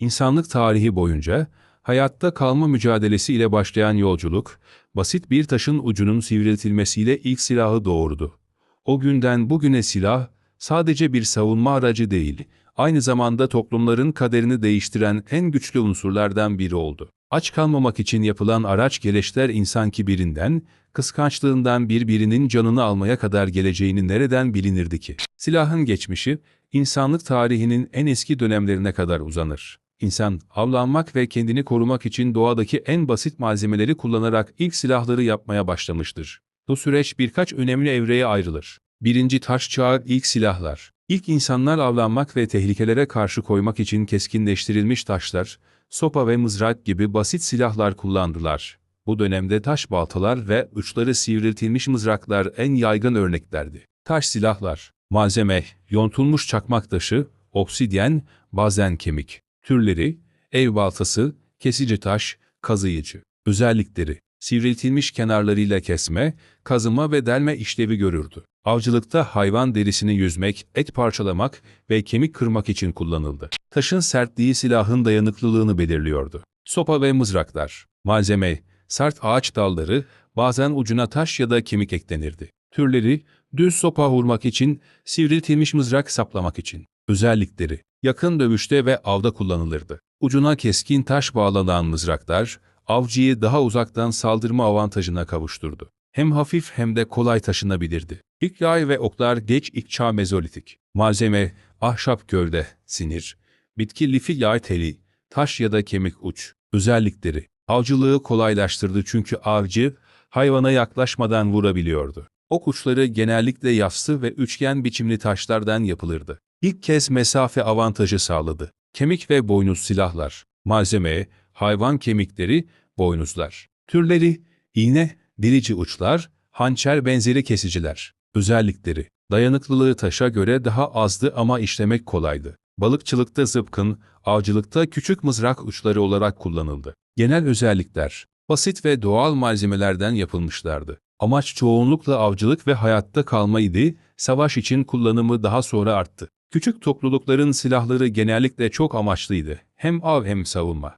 İnsanlık tarihi boyunca hayatta kalma mücadelesi ile başlayan yolculuk, basit bir taşın ucunun sivriltilmesiyle ilk silahı doğurdu. O günden bugüne silah, sadece bir savunma aracı değil, aynı zamanda toplumların kaderini değiştiren en güçlü unsurlardan biri oldu. Aç kalmamak için yapılan araç gereçler insan kibirinden, kıskançlığından birbirinin canını almaya kadar geleceğini nereden bilinirdi ki? Silahın geçmişi, insanlık tarihinin en eski dönemlerine kadar uzanır. İnsan, avlanmak ve kendini korumak için doğadaki en basit malzemeleri kullanarak ilk silahları yapmaya başlamıştır. Bu süreç birkaç önemli evreye ayrılır. Birinci taş çağı ilk silahlar. İlk insanlar avlanmak ve tehlikelere karşı koymak için keskinleştirilmiş taşlar, sopa ve mızrak gibi basit silahlar kullandılar. Bu dönemde taş baltalar ve uçları sivriltilmiş mızraklar en yaygın örneklerdi. Taş silahlar, malzeme, yontulmuş çakmak taşı, obsidyen, bazen kemik. Türleri, ev baltası, kesici taş, kazıyıcı. Özellikleri, sivriltilmiş kenarlarıyla kesme, kazıma ve delme işlevi görürdü. Avcılıkta hayvan derisini yüzmek, et parçalamak ve kemik kırmak için kullanıldı. Taşın sertliği silahın dayanıklılığını belirliyordu. Sopa ve mızraklar, malzeme, sert ağaç dalları, bazen ucuna taş ya da kemik eklenirdi. Türleri, düz sopa vurmak için, sivriltilmiş mızrak saplamak için. Özellikleri, yakın dövüşte ve avda kullanılırdı. Ucuna keskin taş bağlanan mızraklar, avcıyı daha uzaktan saldırma avantajına kavuşturdu. Hem hafif hem de kolay taşınabilirdi. İlk yay ve oklar geç ilk çağ mezolitik. Malzeme, ahşap gövde, sinir, bitki lifi yay teli, taş ya da kemik uç. Özellikleri, avcılığı kolaylaştırdı çünkü avcı, hayvana yaklaşmadan vurabiliyordu. Ok uçları genellikle yassı ve üçgen biçimli taşlardan yapılırdı. İlk kez mesafe avantajı sağladı. Kemik ve boynuz silahlar, malzeme, hayvan kemikleri, boynuzlar. Türleri, iğne, delici uçlar, hançer benzeri kesiciler. Özellikleri, dayanıklılığı taşa göre daha azdı ama işlemek kolaydı. Balıkçılıkta zıpkın, avcılıkta küçük mızrak uçları olarak kullanıldı. Genel özellikler, basit ve doğal malzemelerden yapılmışlardı. Amaç çoğunlukla avcılık ve hayatta kalmaydı, savaş için kullanımı daha sonra arttı. Küçük toplulukların silahları genellikle çok amaçlıydı. Hem av hem savunma.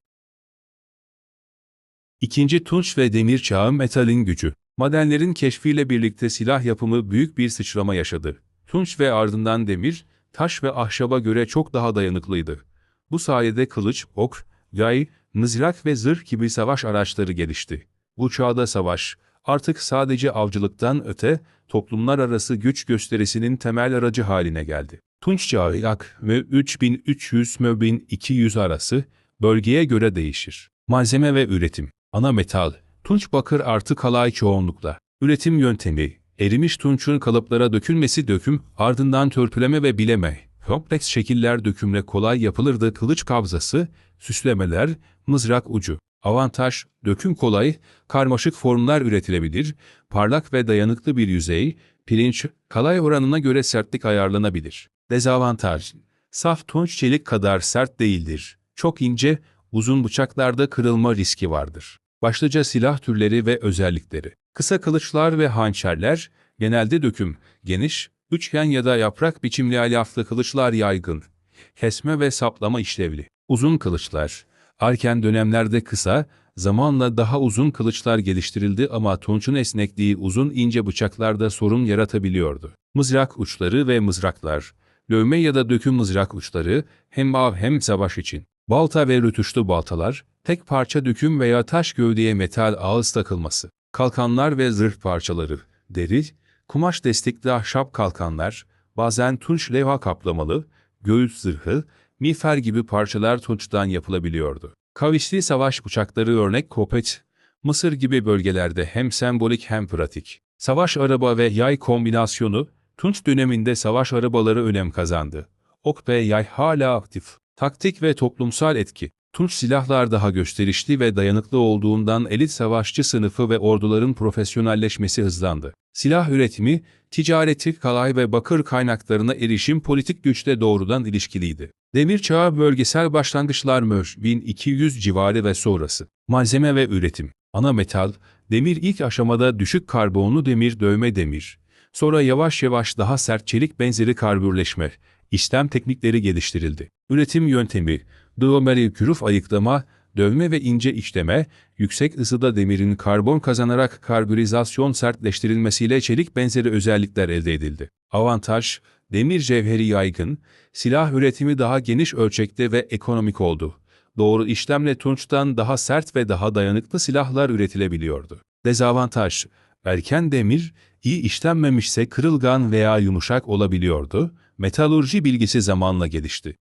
İkinci Tunç ve Demir Çağı metalin gücü. Madenlerin keşfiyle birlikte silah yapımı büyük bir sıçrama yaşadı. Tunç ve ardından demir, taş ve ahşaba göre çok daha dayanıklıydı. Bu sayede kılıç, ok, yay, mızrak ve zırh gibi savaş araçları gelişti. Bu çağda savaş, artık sadece avcılıktan öte, toplumlar arası güç gösterisinin temel aracı haline geldi. Tunç Çağı yak ve 3300 ve 1200 arası bölgeye göre değişir. Malzeme ve üretim. Ana metal, tunç bakır artı kalay çoğunlukla. Üretim yöntemi, erimiş tunçun kalıplara dökülmesi döküm, ardından törpüleme ve bileme. Kompleks şekiller dökümle kolay yapılırdı kılıç kabzası, süslemeler, mızrak ucu. Avantaj, döküm kolay, karmaşık formlar üretilebilir, parlak ve dayanıklı bir yüzey, pirinç, kalay oranına göre sertlik ayarlanabilir. Dezavantaj, saf tunç çelik kadar sert değildir. Çok ince, uzun bıçaklarda kırılma riski vardır. Başlıca silah türleri ve özellikleri. Kısa kılıçlar ve hançerler, genelde döküm, geniş, üçgen ya da yaprak biçimli alyaflı kılıçlar yaygın. Kesme ve saplama işlevli. Uzun kılıçlar, erken dönemlerde kısa, zamanla daha uzun kılıçlar geliştirildi ama tunçun esnekliği uzun ince bıçaklarda sorun yaratabiliyordu. Mızrak uçları ve mızraklar, lövme ya da döküm mızrak uçları hem av hem savaş için. Balta ve rütuşlu baltalar, tek parça döküm veya taş gövdeye metal ağız takılması. Kalkanlar ve zırh parçaları, deri, kumaş destekli ahşap kalkanlar, bazen tunç levha kaplamalı, göğüs zırhı, miğfer gibi parçalar tunçtan yapılabiliyordu. Kavisli savaş bıçakları örnek kopet, Mısır gibi bölgelerde hem sembolik hem pratik. Savaş araba ve yay kombinasyonu, Tunç döneminde savaş arabaları önem kazandı. Ok ve yay hala aktif. Taktik ve toplumsal etki. Tunç silahlar daha gösterişli ve dayanıklı olduğundan elit savaşçı sınıfı ve orduların profesyonelleşmesi hızlandı. Silah üretimi, ticareti, kalay ve bakır kaynaklarına erişim politik güçle doğrudan ilişkiliydi. Demir çağı bölgesel başlangıçlar Mör 1200 civarı ve sonrası. Malzeme ve üretim. Ana metal, demir ilk aşamada düşük karbonlu demir dövme demir. Sonra yavaş yavaş daha sert çelik benzeri karbürleşme, işlem teknikleri geliştirildi. Üretim yöntemi, Duomeri küruf ayıklama, dövme ve ince işleme, yüksek ısıda demirin karbon kazanarak karbürizasyon sertleştirilmesiyle çelik benzeri özellikler elde edildi. Avantaj, demir cevheri yaygın, silah üretimi daha geniş ölçekte ve ekonomik oldu. Doğru işlemle tunçtan daha sert ve daha dayanıklı silahlar üretilebiliyordu. Dezavantaj, erken demir, iyi işlenmemişse kırılgan veya yumuşak olabiliyordu, metalurji bilgisi zamanla gelişti.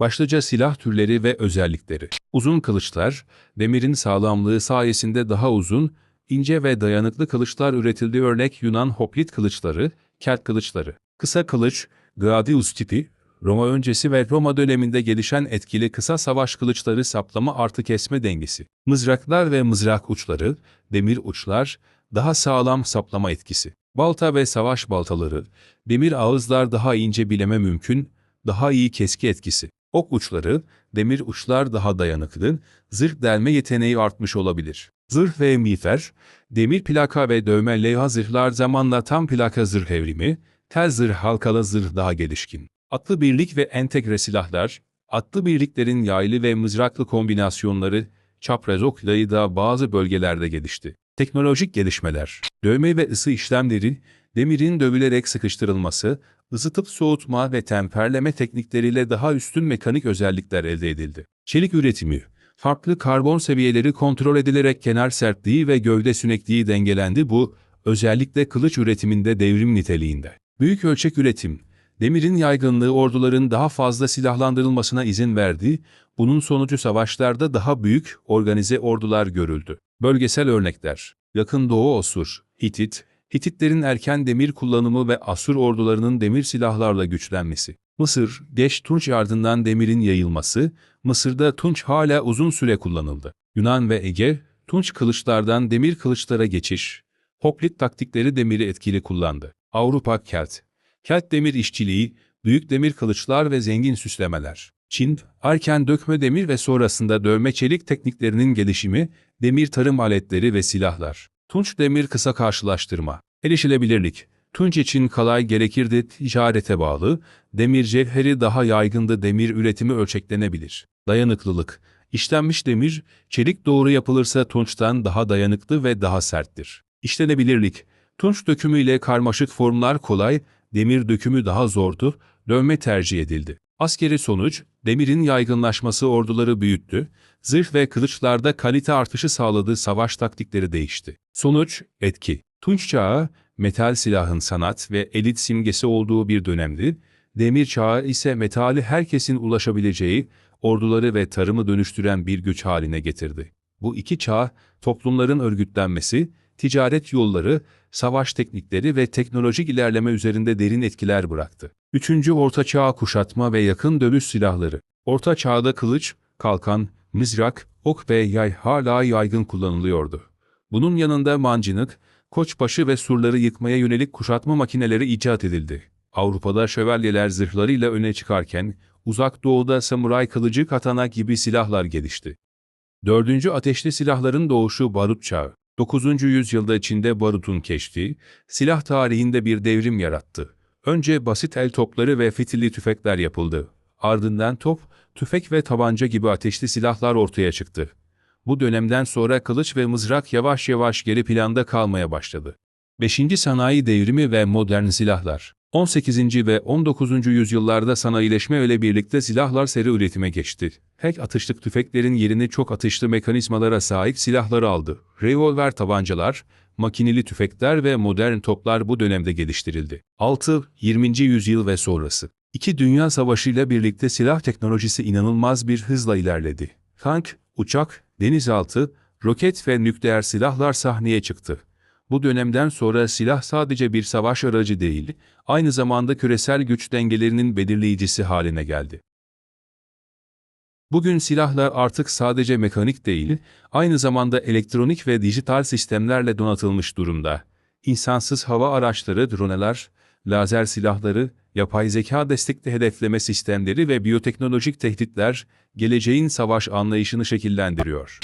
Başlıca silah türleri ve özellikleri. Uzun kılıçlar, demirin sağlamlığı sayesinde daha uzun, ince ve dayanıklı kılıçlar üretildi örnek Yunan hoplit kılıçları, kelt kılıçları. Kısa kılıç, gladius tipi, Roma öncesi ve Roma döneminde gelişen etkili kısa savaş kılıçları saplama artı kesme dengesi. Mızraklar ve mızrak uçları, demir uçlar, daha sağlam saplama etkisi. Balta ve savaş baltaları, demir ağızlar daha ince bileme mümkün, daha iyi keski etkisi. Ok uçları, demir uçlar daha dayanıklı, zırh delme yeteneği artmış olabilir. Zırh ve miğfer, demir plaka ve dövme levha zırhlar zamanla tam plaka zırh evrimi, tel zırh halkalı zırh daha gelişkin. Atlı birlik ve entegre silahlar, atlı birliklerin yaylı ve mızraklı kombinasyonları, çapraz oklayı da bazı bölgelerde gelişti. Teknolojik gelişmeler, dövme ve ısı işlemleri, demirin dövülerek sıkıştırılması, ısıtıp soğutma ve temperleme teknikleriyle daha üstün mekanik özellikler elde edildi. Çelik üretimi, farklı karbon seviyeleri kontrol edilerek kenar sertliği ve gövde sünekliği dengelendi bu, özellikle kılıç üretiminde devrim niteliğinde. Büyük ölçek üretim, demirin yaygınlığı orduların daha fazla silahlandırılmasına izin verdi, bunun sonucu savaşlarda daha büyük, organize ordular görüldü. Bölgesel örnekler, Yakın Doğu Osur, Hitit, Hititlerin erken demir kullanımı ve Asur ordularının demir silahlarla güçlenmesi. Mısır, geç Tunç ardından demirin yayılması, Mısır'da Tunç hala uzun süre kullanıldı. Yunan ve Ege, Tunç kılıçlardan demir kılıçlara geçiş, Hoplit taktikleri demiri etkili kullandı. Avrupa Kelt, Kelt demir işçiliği, büyük demir kılıçlar ve zengin süslemeler. Çin, erken dökme demir ve sonrasında dövme çelik tekniklerinin gelişimi, demir tarım aletleri ve silahlar. Tunç demir kısa karşılaştırma. Erişilebilirlik. Tunç için kolay gerekirdi ticarete bağlı, demir cevheri daha yaygındı demir üretimi ölçeklenebilir. Dayanıklılık. İşlenmiş demir, çelik doğru yapılırsa tunçtan daha dayanıklı ve daha serttir. İşlenebilirlik. Tunç dökümüyle karmaşık formlar kolay, demir dökümü daha zordu, dövme tercih edildi. Askeri sonuç, demirin yaygınlaşması orduları büyüttü, zırh ve kılıçlarda kalite artışı sağladığı savaş taktikleri değişti. Sonuç, etki. Tunç çağı, metal silahın sanat ve elit simgesi olduğu bir dönemdi, demir çağı ise metali herkesin ulaşabileceği, orduları ve tarımı dönüştüren bir güç haline getirdi. Bu iki çağ, toplumların örgütlenmesi, ticaret yolları, savaş teknikleri ve teknolojik ilerleme üzerinde derin etkiler bıraktı. Üçüncü Orta Çağ kuşatma ve yakın dövüş silahları. Orta Çağ'da kılıç, kalkan, mızrak, ok ve yay hala yaygın kullanılıyordu. Bunun yanında mancınık, koçbaşı ve surları yıkmaya yönelik kuşatma makineleri icat edildi. Avrupa'da şövalyeler zırhlarıyla öne çıkarken, uzak doğuda samuray kılıcı katana gibi silahlar gelişti. Dördüncü ateşli silahların doğuşu barut çağı. 9. yüzyılda Çin'de barutun keşfi, silah tarihinde bir devrim yarattı. Önce basit el topları ve fitilli tüfekler yapıldı. Ardından top, tüfek ve tabanca gibi ateşli silahlar ortaya çıktı. Bu dönemden sonra kılıç ve mızrak yavaş yavaş geri planda kalmaya başladı. 5. Sanayi Devrimi ve Modern Silahlar 18. ve 19. yüzyıllarda sanayileşme ile birlikte silahlar seri üretime geçti. Tek atışlık tüfeklerin yerini çok atışlı mekanizmalara sahip silahları aldı. Revolver tabancalar, makineli tüfekler ve modern toplar bu dönemde geliştirildi. 6. 20. yüzyıl ve sonrası. İki Dünya Savaşı ile birlikte silah teknolojisi inanılmaz bir hızla ilerledi. Tank, uçak, denizaltı, roket ve nükleer silahlar sahneye çıktı. Bu dönemden sonra silah sadece bir savaş aracı değil, aynı zamanda küresel güç dengelerinin belirleyicisi haline geldi. Bugün silahlar artık sadece mekanik değil, aynı zamanda elektronik ve dijital sistemlerle donatılmış durumda. İnsansız hava araçları, droneler, lazer silahları, yapay zeka destekli hedefleme sistemleri ve biyoteknolojik tehditler, geleceğin savaş anlayışını şekillendiriyor.